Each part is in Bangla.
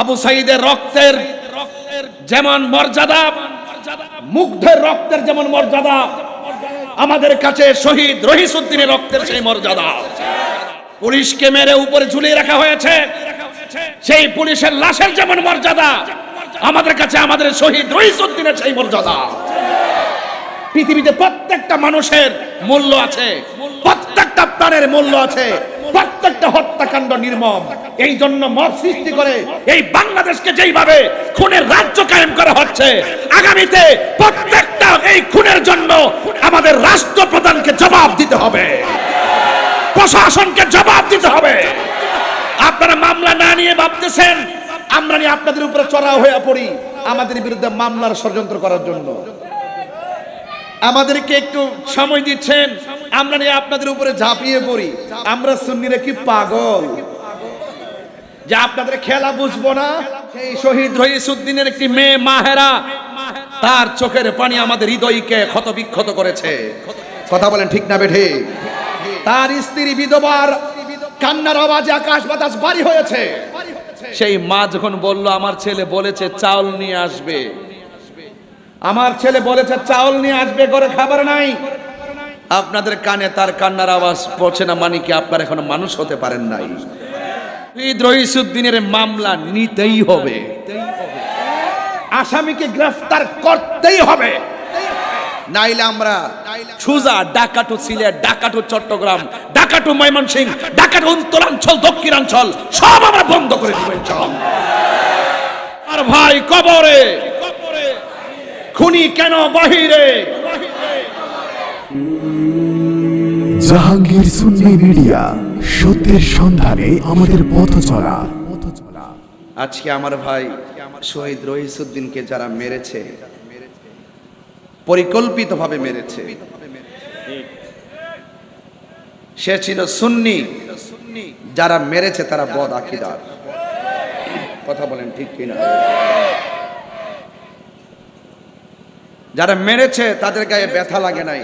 আবু সাইদের রক্তের যেমন মর্যাদা, মুগ্ধের রক্তের যেমন মর্যাদা, আমাদের কাছে শহীদ রহিসুদ্দিনের রক্তের সেই মর্যাদা। পুলিশকে মেরে উপরে ঝুলিয়ে রাখা হয়েছে। সেই পুলিশের লাশের যেমন মর্যাদা, আমাদের কাছে আমাদের শহীদ রহিসুদ্দিনের সেই মর্যাদা। পৃথিবীতে প্রত্যেকটা মানুষের মূল্য আছে, প্রত্যেকটা প্রাণের মূল্য আছে। প্রত্যেকটা হত্যাকাণ্ড নির্মম। এই জন্য মত সৃষ্টি করে এই বাংলাদেশকে যেইভাবে খুনের রাজ্য কায়েম করা হচ্ছে, আগামীতে প্রত্যেকটা এই খুনের জন্য আমাদের রাষ্ট্রপ্রধানকে জবাব দিতে হবে। প্রশাসনকে জবাব দিতে হবে। আপনারা মামলা না নিয়ে ভাবতেছেন, আমরা নিয়ে আপনাদের উপরে চড়াও হয়ে পড়ি আমাদের বিরুদ্ধে মামলার ষড়যন্ত্র করার জন্য। আমাদেরকে একটু সময় দিচ্ছেন আমরা নিয়ে আপনাদের উপরে ঝাঁপিয়ে পড়ি। আমরা সুন্নিরা কি পাগল? যে আপনাদের খেলা বুঝব না? সেই শহীদ রহিসুদ্দিনের একটি মেয়ে মাহেরা, তার চোখের পানি আমাদের হৃদয়কে ক্ষত বিক্ষত করেছে। কথা বলেন ঠিক না বেঠে? তার স্ত্রী বিধবার, কান্নার আওয়াজে আকাশ বাতাস বাড়ি হয়েছে। সেই মা যখন বলল, আমার ছেলে বলেছে চাউল নিয়ে আসবে। আমার ছেলে বলেছে, চাউল নিয়ে আসবে, ঘরে খাবার নাই। আপনাদের কানে তার কান্নার আওয়াজ পৌঁছে না মানে কি আপনার এখনও মানুষ হতে পারেন নাই? রহিসুদ্দিনের মামলা নিতেই হবে। আসামিকে গ্রেফতার করতেই হবে। নাইলে আমরা সুজা ডাকাটু সিলেট ডাকাটু চট্টগ্রাম ডাকাটু ময়মনসিংহ ডাকাটু উত্তরাঞ্চল, দক্ষিণাঞ্চল, সব আমরা বন্ধ করে দিব আর ভাই কবরে, খুনি কেন বাহিরে? জাহাঙ্গীর সুন্নি মিডিয়া, সত্যের সন্ধানে আমাদের পথ চলা। আজকে আমার ভাই শহীদ রহিসুদ্দিনকে যারা মেরেছে, পরিকল্পিতভাবে মেরেছে, সে ছিল সুন্নি। যারা মেরেছে তারা বদ আকিদার কথা বলেন ঠিক কিনা? যারা মেরেছে তাদের গায়ে ব্যথা লাগে নাই।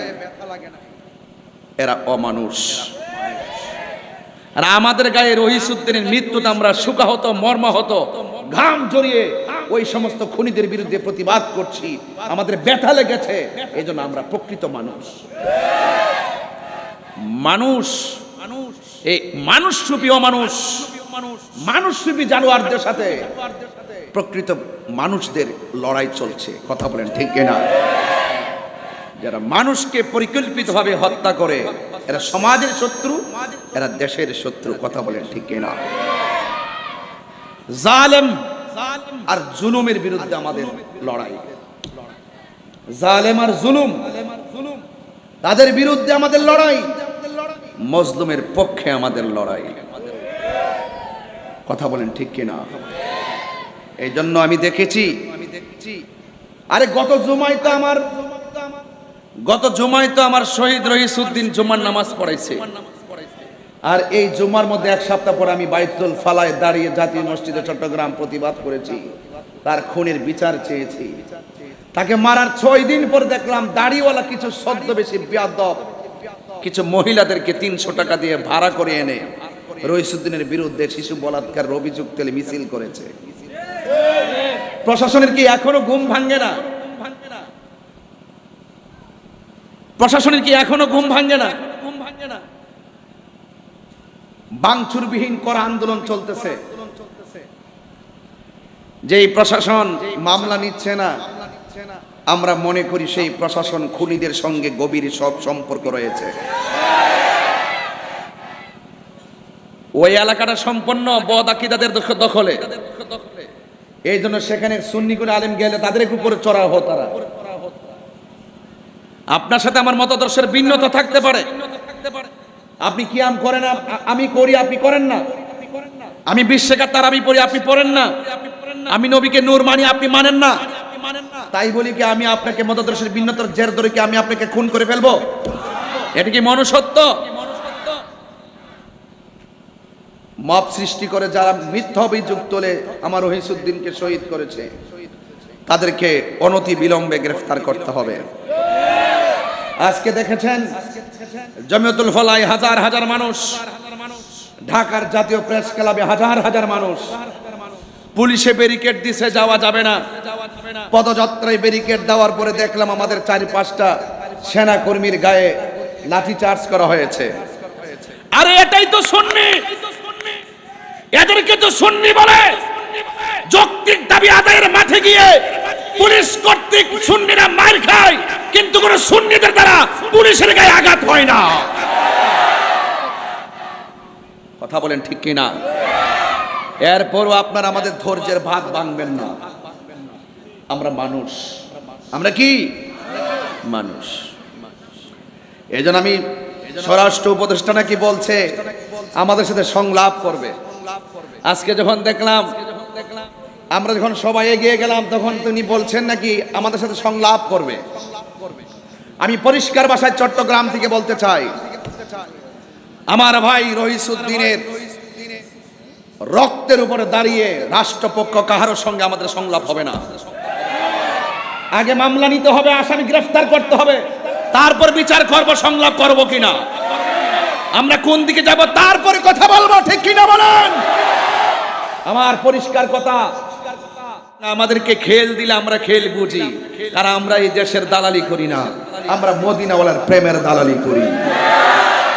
এরা অমানুষ। আর আমাদের গায়ে রহিসুদ্দিনের মৃত্যুতে আমরা সুখাহত মর্মাহত, ঘাম জড়িয়ে ওই সমস্ত খুনিদের বিরুদ্ধে প্রতিবাদ করছি। আমাদের ব্যথা লেগেছে এই জন্য আমরা প্রকৃত মানুষ। মানুষ মানুষ এই মানুষ রূপী অমানুষ মানুষ রূপী জানোয়ারদের সাথে প্রকৃত মানুষদের লড়াই চলছে। কথা বলেন ঠিক কিনা? যারা মানুষকে পরিকল্পিতভাবে হত্যা করে, এরা সমাজের শত্রু, এরা দেশের শত্রু, কথা বলেন ঠিক কিনা? জালেম আর জুলুমের বিরুদ্ধে আমাদের লড়াই। জালেম আর জুলুম তাদের বিরুদ্ধে আমাদের লড়াই, মজলুমের পক্ষে আমাদের লড়াই। কথা বলেন ঠিক কিনা? এই জন্য আমি দেখেছি, আরে গত জুমায় তো আমার গত জুমায় তো আমার শহীদ রহিসুদ্দিন জুমার নামাজ পড়াইছে। আর এই জুমার মধ্যে এক সপ্তাহ পর আমি বাইতুল ফালায় দাঁড়িয়ে জাতীয় মসজিদে চট্টগ্রাম প্রতিবাদ করেছি। তার খুনের বিচার চেয়েছি। তাকে মারার ছয় দিন পর দেখলাম দাড়িওয়ালা কিছু সদ্য বেশি বিয়াদব। কিছু মহিলাদেরকে তিনশো টাকা দিয়ে ভাড়া করে এনে রহিসুদ্দিনের বিরুদ্ধে শিশু বলাৎকার অভিযোগ তেলে মিছিল করেছে। প্রশাসনের কি এখনও ঘুম ভাঙ্গে না? প্রশাসনের কি এখনও ঘুম ভাঙ্গে না? ঘুম ভাঙ্গে না। বাংচুরবিহীন করা আন্দোলন চলতেছে। যেই প্রশাসন মামলা নিচ্ছে না আমরা মনে করি সেই প্রশাসন খুনিদের সঙ্গে গভীর সব সম্পর্ক রয়েছে। ওই এলাকাটা সম্পন্ন বদ আকিদাদের দখ- দখলে। এই জন্য সেখানে সুন্নি করে আলেম গেলে তাদের উপরে চড়া হো তারা। আপনার সাথে আমার মতাদর্শের ভিন্নতা থাকতে পারে। আপনি কি আম করেন আমি করি, আপনি করেন না। আমি বিশ্বেকার তার আমি পড়ি, আপনি পড়েন না। আমি নবীকে নূর মানি, আপনি মানেন না। তাই বলি কি, আমি আপনাকে মতাদর্শের ভিন্নতার জের ধরে কি আমি আপনাকে খুন করে ফেলব? এটা কি মনুষ্যত্ব? মব সৃষ্টি করে যারা মিথ্যা অভিযোগ তোলে, আমার রহিসুদ্দিনকে শহীদ করেছে। তাদেরকে অনতি বিলম্বে গ্রেফতার করতে হবে। আজকে দেখেছেন জমিয়তুল ফলাই হাজার হাজার মানুষ, ঢাকার জাতীয় প্রেস ক্লাবে হাজার হাজার মানুষ। পুলিশে ব্যারিকেড দিছে, যাওয়া যাবে না। পদযাত্রায় ব্যারিকেড দেওয়ার পরে দেখলাম আমাদের চারি পাঁচটা সেনা কর্মীর গায়ে লাঠি চার্জ করা হয়েছে। আরে এটাই তো সুন্নি। এদেরকে তো সুন্নি বলে। যৌক্তিক দাবি আদায়ের মাঠে গিয়ে পুলিশ কর্তৃক সুন্নিরা মার খায়, কিন্তু কোন সুন্নিদের দ্বারা পুলিশের গায়ে আঘাত হয় না। কথা বলেন ঠিক কিনা এরপরও আপনারা আমাদের ধৈর্যের ভাগ ভাঙবেন না। আমরা মানুষ। আমরা কি? মানুষ। এই আমি স্বরাষ্ট্র উপদেষ্টা নাকি বলছে, আমাদের সাথে সংলাপ করবে। আজকে যখন দেখলাম আমরা যখন সবাই এগিয়ে গেলাম, তখন তিনি বলছেন নাকি আমাদের সাথে সংলাপ করবে। আমি পরিষ্কার ভাষায় চট্টগ্রাম থেকে বলতে চাই। আমার ভাই রহিসুদ্দিনের রক্তের উপরে দাঁড়িয়ে রাষ্ট্রপক্ষ কাহারোর সঙ্গে আমাদের সংলাপ হবে না। আগে মামলা নিতে হবে, আসামি গ্রেফতার করতে হবে, তারপর বিচার করব, সংলাপ করব কিনা। আমরা কোন দিকে যাব, তারপরে কথা বলব, ঠিক কিনা বলেন? আমার পরিষ্কার কথা আমাদেরকে খেল দিলে আমরা খেল বুঝি। আর আমরা এই দেশের দালালি করি না। আমরা মদিনাওয়ালার প্রেমের দালালি করি।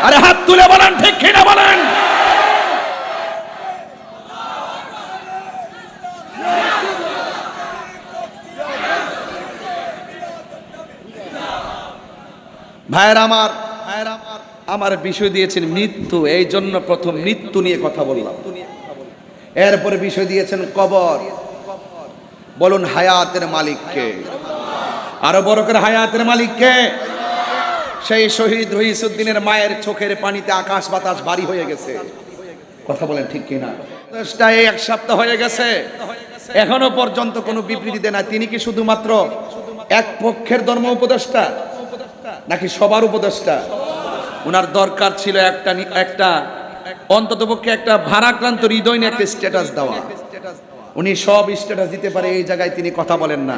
আরে হাত তুলে বলেন, ঠিক কিনা বলেন? ভাইয়ের আমার ভাইয়ের আমার আমার বিষয় দিয়েছেন মৃত্যু। এই জন্য প্রথম মৃত্যু নিয়ে কথা বললাম। এরপরে বিষয় দিয়েছেন কবর। বলুন হায়াতের মালিককে আরও বড় করে হায়াতের মালিককে সেই শহীদ রহিসুদ্দিনের মায়ের চোখের পানিতে আকাশ বাতাস ভারী হয়ে গেছে। কথা বলেন ঠিক কিনা? দশটা এই এক সপ্তাহ হয়ে গেছে। এখনও পর্যন্ত কোনো বিবৃতি দেয় না। তিনি কি শুধুমাত্র এক পক্ষের ধর্ম উপদেষ্টা? নাকি সবার উপদেষ্টা? ওনার দরকার ছিল একটা একটা অন্ততপক্ষে একটা ভারাক্রান্ত হৃদয় নিয়ে একটা স্ট্যাটাস দেওয়া। উনি সব স্ট্যাটাস দিতে পারে, এই জায়গায় তিনি কথা বলেন না।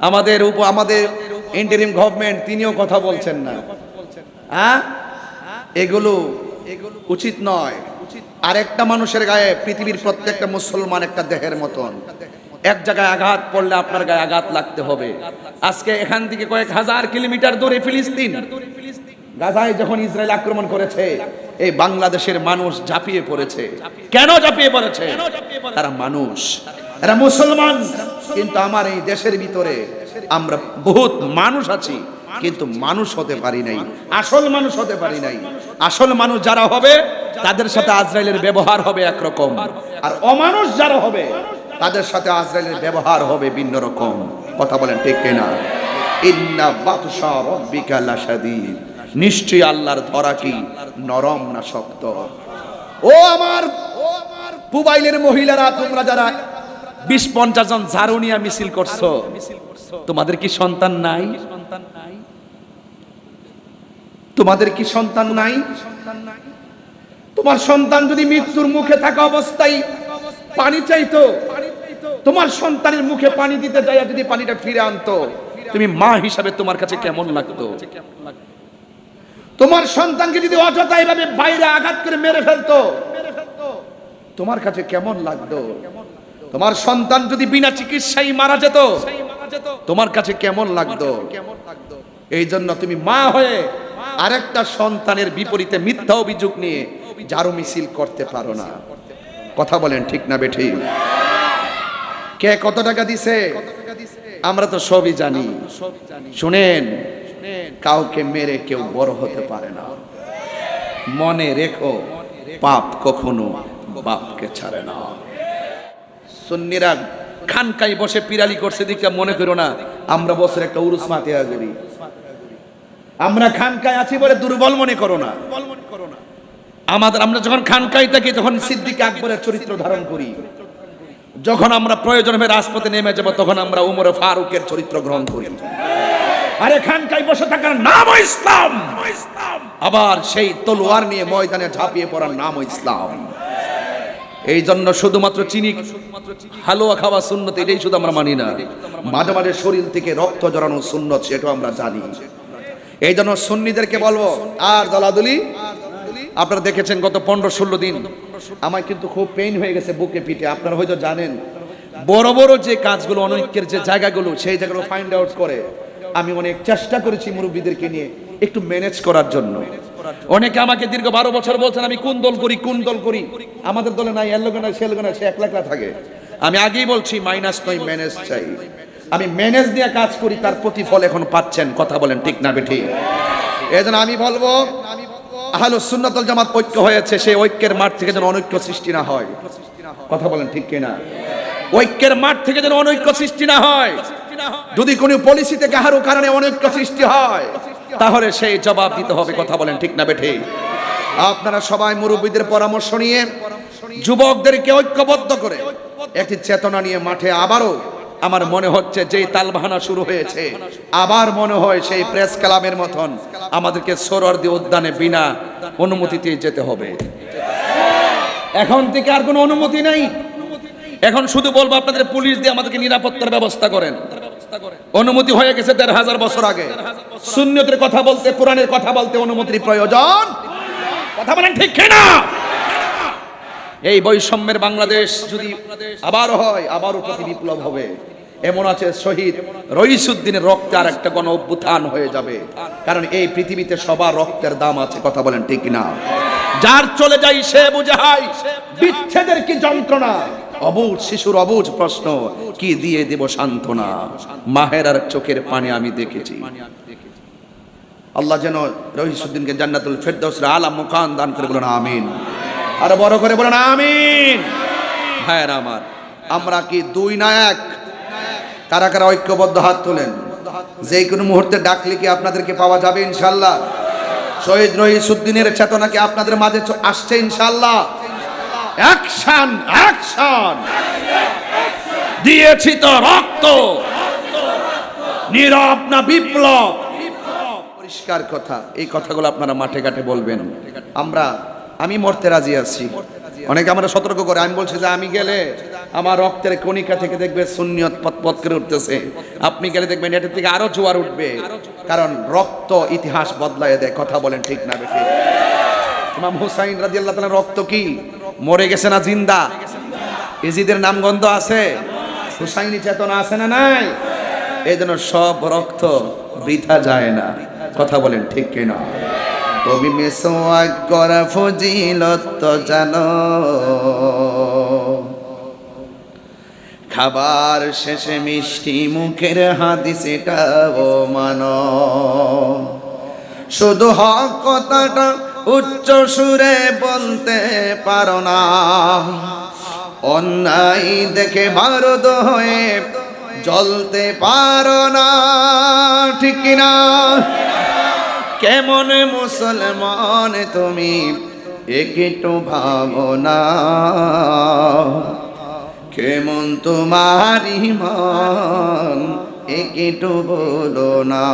আমাদের উপ, আমাদের ইন্টারিম গভর্নমেন্ট তিনিও কথা বলছেন না। হ্যাঁ? এগুলো উচিত নয়। আর একটা মানুষের গায়ে পৃথিবীর প্রত্যেকটা মুসলমান একটা দেহের মতন। এক জায়গায় আঘাত পড়লে আপনার গায়ে আঘাত লাগতে হবে। আজকে এখান থেকে কয়েক হাজার কিলোমিটার দূরে ফিলিস্তিন। গাজায় যখন ইসরায়েল আক্রমণ করেছে, এই বাংলাদেশের মানুষ ঝাঁপিয়ে পড়েছে। কেন ঝাঁপিয়ে পড়েছে? তারা মানুষ। এরা মুসলমান। কিন্তু আমার এই দেশের ভিতরে আমরা বহুত মানুষ আছি, কিন্তু মানুষ হতে পারি নাই। আসল মানুষ হতে পারি নাই। আসল মানুষ যারা হবে, তাদের সাথে আজরাইলের ব্যবহার হবে একরকম। আর অমানুষ যারা হবে, তাদের সাথে আজরাইলের ব্যবহার হবে ভিন্ন রকম। কথা বলেন ঠিক কিনা? ইন্না বাতশা রব্বিকা লাশাদীদ। নিশ্চয়ই আল্লাহর ধরা কি? নরম না শক্ত? ও আমার পুবাইলের মহিলারা, তোমরা যারা বিশ পঞ্চাশ জন ঝাড়ুনিয়া মিছিল করছ, তোমাদের কি সন্তান নাই? তোমাদের কি সন্তান নাই? তোমার সন্তান যদি মৃত্যুর মুখে থাকা অবস্থায় পানি চাইতো, তোমার সন্তানের মুখে পানি দিতে যায় যদি পানিটা ফিরে আনতো, তুমি মা হিসাবে তোমার কাছে কেমন লাগতো? তোমার সন্তানকে যদি অযথা এভাবে বাইরে আঘাত করে মেরে ফেলতো, তোমার কাছে কেমন লাগতো? তোমার সন্তান যদি বিনা চিকিৎসায় মারা যেত, তোমার কাছে কেমন লাগতো? এই জন্য তুমি মা হয়ে আরেকটা সন্তানের বিপরীতে মিথ্যা অভিযোগ নিয়ে জারো মিছিল করতে পারো না। কথা বলেন ঠিক না বেঠি? কে কত টাকা দিছে? আমরা তো সবই জানি। শুনেন কাউকে মেরে কেউ বড় হতে পারে না। মনে রেখো, পাপ কখনো বাপকে ছাড়ে না। সুন্নিরা খানকাই বসে পিরালি করছে দিকে মনে করো না, আমরা বছর একটা উরুস মাতিয়া করি। আমরা খানকায় আছি বলে দুর্বল মনে করো না। আমাদের, আমরা যখন খানকাই থাকি, তখন সিদ্দিক আকবরের চরিত্র ধারণ করি। যখন আমরা প্রয়োজন হবে রাজপথে নেমে যাব, তখন আমরা উমরে ফারুকের চরিত্র গ্রহণ করি। আরে খানকাই বসে থাকার নাম ইসলাম। আবার সেই তলোয়ার নিয়ে ময়দানে ঝাঁপিয়ে পড়ার নাম ইসলাম। এই জন্য শুধুমাত্র চিনি, হালুয়া খাওয়া সুন্নত, এটাই শুধু আমরা মানি না। মাঝে মাঝে শরীর থেকে রক্ত জড়ানো সুন্নত, সেটাও আমরা জানি। এই জন্য সুন্নিদেরকে বলব, আর দলাদলি, আপনারা দেখেছেন গত পনেরো ষোলো দিন, আমার কিন্তু খুব পেইন হয়ে গেছে বুকে পিঠে, আপনারা হয়তো জানেন। বড় বড় যে কাজগুলো, অনৈক্যের যে জায়গাগুলো, সেই জায়গাগুলো ফাইন্ড আউট করে। আমি অনেক চেষ্টা করেছি মুরব্বীদেরকে নিয়ে একটু ম্যানেজ করার জন্য। অনেকে আমাকে দীর্ঘ বারো বছর বলছেন, আমি কোন দল করি, কোন দল করি? আমাদের দলে নাই, এর লোকে নাই, সে লোকে সে একলা একলা থাকে। আমি আগেই বলছি, মাইনাস নয় ম্যানেজ চাই। আমি ম্যানেজ দিয়ে কাজ করি, তার প্রতিফল এখন পাচ্ছেন, কথা বলেন ঠিক না বেঠি? এই জন্য আমি বলব, আহলো সুন্নাতল জামাত ঐক্য হয়েছে, সেই ঐক্যের মাঠ থেকে যেন অনৈক্য সৃষ্টি না হয়। কথা বলেন ঠিক কিনা? ঐক্যের মাঠ থেকে যেন অনৈক্য সৃষ্টি না হয়। যদি কোনো পলিসিতে কাহারো কারণে অনৈক্য সৃষ্টি হয় তাহলে সেই জবাব দিতে হবে কথা বলেন ঠিক না বেঠে। আপনারা সবাই মুরব্বীদের পরামর্শ নিয়ে যুবকদেরকে ঐক্যবদ্ধ করে একটি চেতনা নিয়ে মাঠে আবারও আমার মনে হচ্ছে যেই তালবাহানা শুরু হয়েছে আবার মনে হয় সেই প্রেস ক্লাবের মতন আমাদেরকে সরোয়ার্দি উদ্যানে বিনা অনুমতিতে যেতে হবে। এখন থেকে আর কোনো অনুমতি নেই। এখন শুধু বলব আপনাদের পুলিশ দিয়ে আমাদেরকে নিরাপত্তার ব্যবস্থা করেন। অনুমতি হয়ে গেছে দেড় হাজার বছর আগে। শূন্যতের কথা বলতে কোরআনের কথা বলতে অনুমতির প্রয়োজন। কথা বলেন ঠিক না এই বৈষম্যের বাংলাদেশ যদি আবার হয় আবারও প্রতি বিপ্লব হবে। এমন আছে শহীদ রইসুদ্দিনের রক্তে আর একটা গণ অভ্যুত্থান হয়ে যাবে। কারণ এই পৃথিবীতে সবার রক্তের দাম আছে কথা বলেন ঠিক না যার চলে যাই সে বুঝাই বিচ্ছেদের কি যন্ত্রণা? অবুজ শিশুর অবুজ প্রশ্ন, কি দিয়ে দেব সান্ত্বনা? মাহের আর চোখের পানি আমি দেখেছি। আল্লাহ যেন রহিসুদ্দিনকে জান্নাতুল ফেরদৌসের আলা মুকান দান করে বলেন, আমিন। আর বড় করে বলেন, আমিন। হ্যাঁ আমার, আমরা কি দুই না এক কারা কারা ঐক্যবদ্ধ হাত তোলেন? যে কোনো মুহূর্তে ডাকলে কি আপনাদেরকে পাওয়া যাবে ইনশাল্লাহ শহীদ রহিসুদ্দিনের চেতনা কি আপনাদের মাঝে আসছে ইনশাল্লাহ অ্যাকশন অ্যাকশন দিয়েছি তো রক্ত। নীরব না বিপ্লব। পরিষ্কার কথা, এই কথাগুলো আপনারা মাঠে ঘাটে বলবেন। আমরা, আমি মরতে রাজি আছি। অনেকে আমরা সতর্ক করে, আমি বলছি যে আমি গেলে আমার রক্তের কণিকা থেকে দেখবে শূন্যত পথ পথ করে উঠতেছে। আপনি গেলে দেখবেন এটার থেকে আরও জোয়ার উঠবে। কারণ রক্ত ইতিহাস বদলায় দেয়, কথা বলেন ঠিক না বেশি ইমাম হুসাইন রাজিয়াল্লাহ তাআলার রক্ত কি? মরে গেছে না জিন্দা? ইজিদের নামগন্ধ আছে? হুসাইনি চেতনা আছে না নাই? এই জন্য সব রক্ত বৃথা যায় না। কথা বলেন ঠিক কিনা? তুমি মেসোয়াক করা ফজিলত জানো। খাবার শেষে মিষ্টি মুখের হাদিস এটাও মানো। শুধু হক কথাটা উচ্চ সুরে বলতে পারো না। অন্যায় দেখে ভারত হয়ে জ্বলতে পারো না, ঠিক না কেমন মুসলমান তুমি, একটু ভাবনা কেমন তোমার ইমান, একটু বলো না।